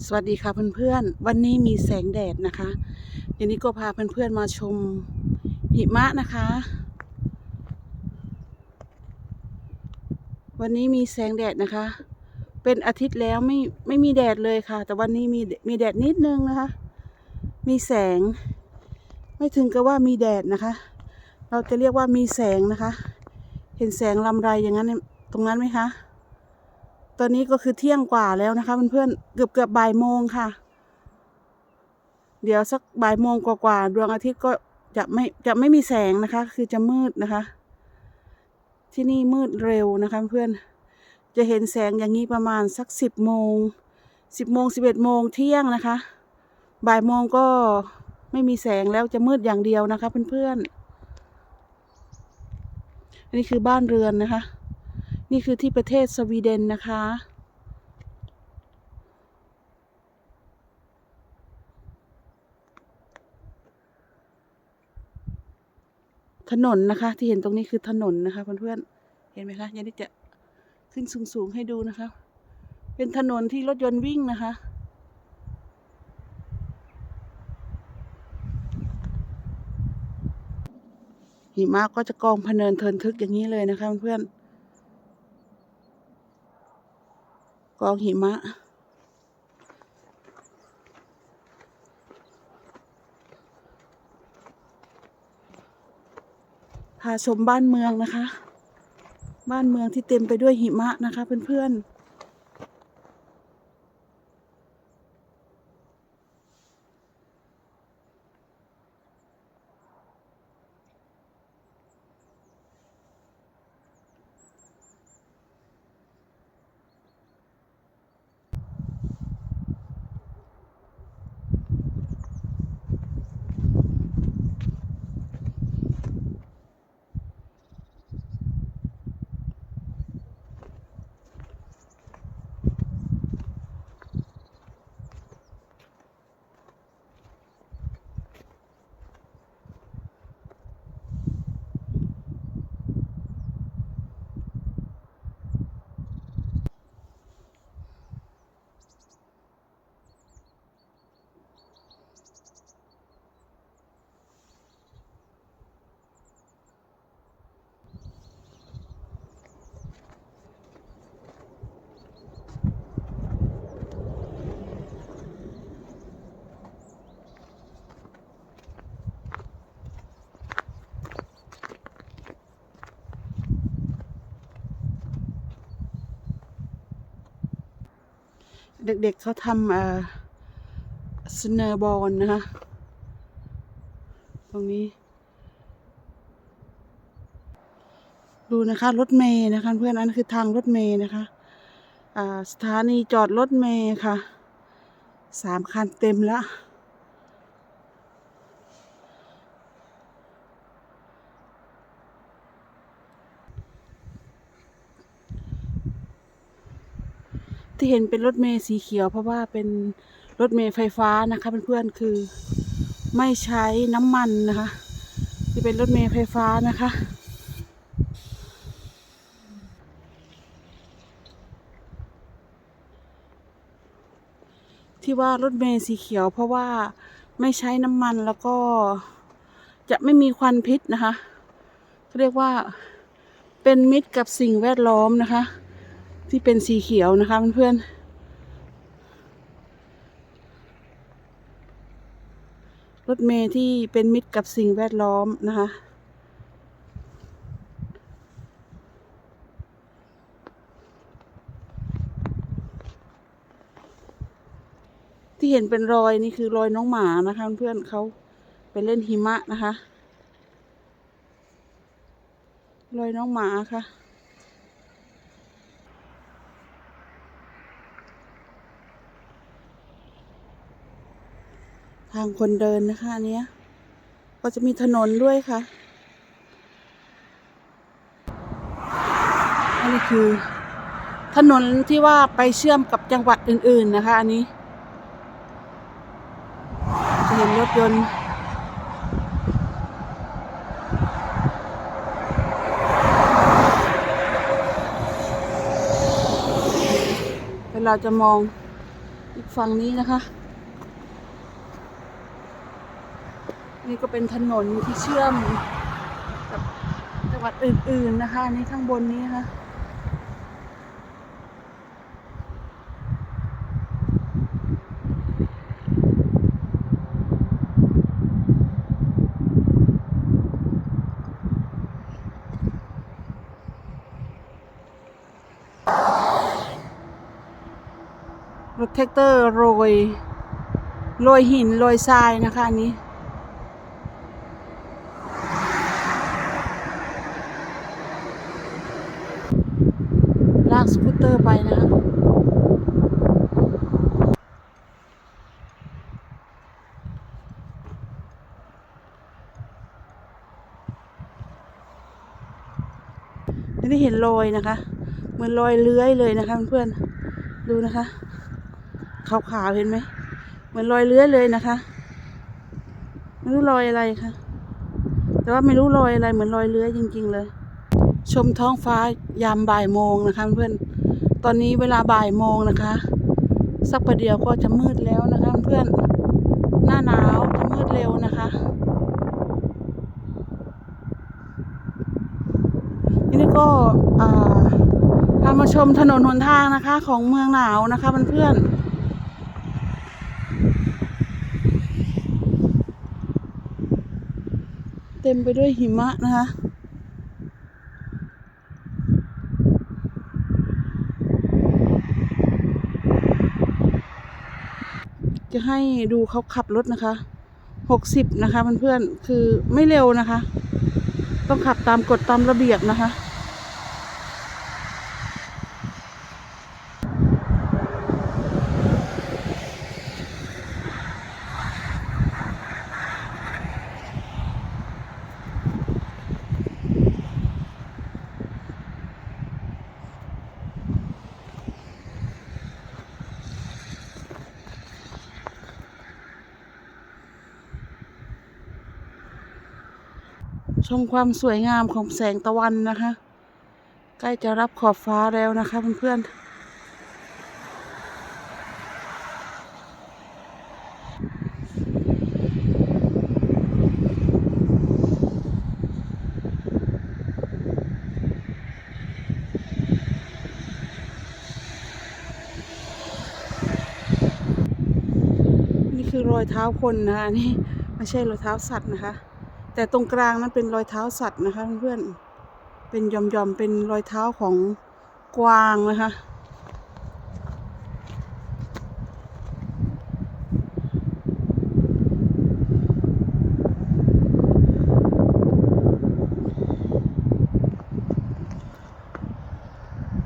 สวัสดีค่ะเพื่อนๆ วันนี้มีแสงแดดนะคะอย่างนี้ก็พาเพื่อนๆมาชมหิมะนะคะ วันนี้มีแสงแดดนะคะ เป็นอาทิตย์แล้วไม่ไม่มีแดดเลยค่ะ แต่วันนี้มีมีแดดนิดนึงนะคะ มีแสง ไม่ถึงกับว่ามีแดดนะคะ เราจะเรียกว่ามีแสงนะคะ เห็นแสงลำไรอย่างนั้นตรงนั้นไหมคะ ตอนนี้ก็คือเที่ยงกว่าแล้วนะคะเพื่อนๆเกือบเกือบบ่ายโมงค่ะ เดี๋ยวสักบ่ายโมงกว่าๆดวงอาทิตย์ก็จะไม่จะไม่มีแสงนะคะ คือจะมืดนะคะ ที่นี่มืดเร็วนะคะเพื่อนจะเห็นแสงอย่างนี้ประมาณสักสิบโมงสิบโมงสิบเอ็ดโมงเที่ยงนะคะ บ่ายโมงก็ไม่มีแสงแล้วจะมืดอย่างเดียวนะคะเพื่อนๆอันนี้คือบ้านเรือนนะคะ นี่คือที่ประเทศสวีเดนนะคะ ถนนนะคะ ที่เห็นตรงนี้คือถนนนะคะเพื่อนๆเห็นไหมคะยังได้จะขึ้นสูงๆให้ดูนะคะ เป็นถนนที่รถยนต์วิ่งนะคะหิมะก็จะกองพเนินเทินทึกอย่างนี้เลยนะคะเพื่อนๆ กองหิมะ พาชมบ้านเมืองนะคะ บ้านเมืองที่เต็มไปด้วยหิมะนะคะเพื่อนๆ เด็กๆเขาทำเอ่อสเนอร์บอลนะคะ ตรงนี้ ดูนะคะ รถเมย์นะคะ เพื่อนอันนคือทางรถเมย์นะคะอ่าสถานีจอดรถเมย์ค่ะ สามคันเต็มแล้ว ที่เห็นเป็นรถเมล์สีเขียว เพราะว่าเป็นรถเมล์ไฟฟ้านะคะเพื่อนๆคือไม่ใช้น้ำมันนะคะที่เป็นรถเมล์ไฟฟ้านะคะ ที่ว่ารถเมล์สีเขียว เพราะว่าไม่ใช้น้ำมันแล้วก็จะไม่มีควันพิษนะคะเขาเรียกว่าเป็นมิตรกับสิ่งแวดล้อมนะคะ ที่เป็นสีเขียวนะคะเพื่อนๆรถเมล์ที่เป็นมิตรกับสิ่งแวดล้อมนะคะที่เห็นเป็นรอยนี่คือรอยน้องหมานะคะเพื่อนเขาไปเล่นหิมะนะคะ รอยน้องหมาค่ะ ทางคนเดินนะคะอันเนี้ย ก็จะมีถนนด้วยค่ะอันนี้คือ ถนนที่ว่าไปเชื่อมกับจังหวัดอื่น ๆ นะคะ อันนี้ จะเห็นรถยนต์เวลาจะมองอีกฝั่งนี้นะคะ นี่ก็เป็นถนนที่เชื่อมกับจังหวัดอื่น ๆนะคะนี่ข้างบนนี้นะคะรถแท็กเตอร์โรย โรยหิน โรยทรายนะคะอันนี้ากสกูตเตอร์ไปนะคะไม่ได้เห็นรอยนะคะ เหมือนรอยเลื้อยเลยนะคะเพื่อนดูนะคะขาวๆเห็นไหมเหมือนรอยเลื้อยเลยนะคะ ไม่รู้รอยอะไรค่ะ แต่ว่าไม่รู้รอยอะไรเหมือนรอยเลื้อยจริง ๆ เลย ชมท้องฟ้ายามบ่ายโมงนะคะเพื่อนตอนนี้เวลาบ่ายโมงนะคะ สักประเดี๋ยวก็จะมืดแล้วนะคะเพื่อนหน้าหนาวจะมืดเร็วนะคะทีนี้ก็อ่าพามาชมถนนหนทางนะคะ ของเมืองหนาวนะคะเพื่อนๆเต็มไปด้วยหิมะนะคะ จะให้ดูเขาขับรถนะคะหกสิบนะคะเพื่อนๆคือไม่เร็วนะคะ ต้องขับตามกฎตามระเบียบนะคะ มความสวยงามของแสงตะวันนะคะ ใกล้จะรับขอบฟ้าแล้วนะคะเพื่อนๆนี่คือรอยเท้าคนนะคะนี่ไม่ใช่รอยเท้าสัตว์นะคะ แต่ตรงกลางนั้นเป็นรอยเท้าสัตว์นะคะเพื่อนๆเป็นยอมๆเป็นรอยเท้าของกวางนะคะ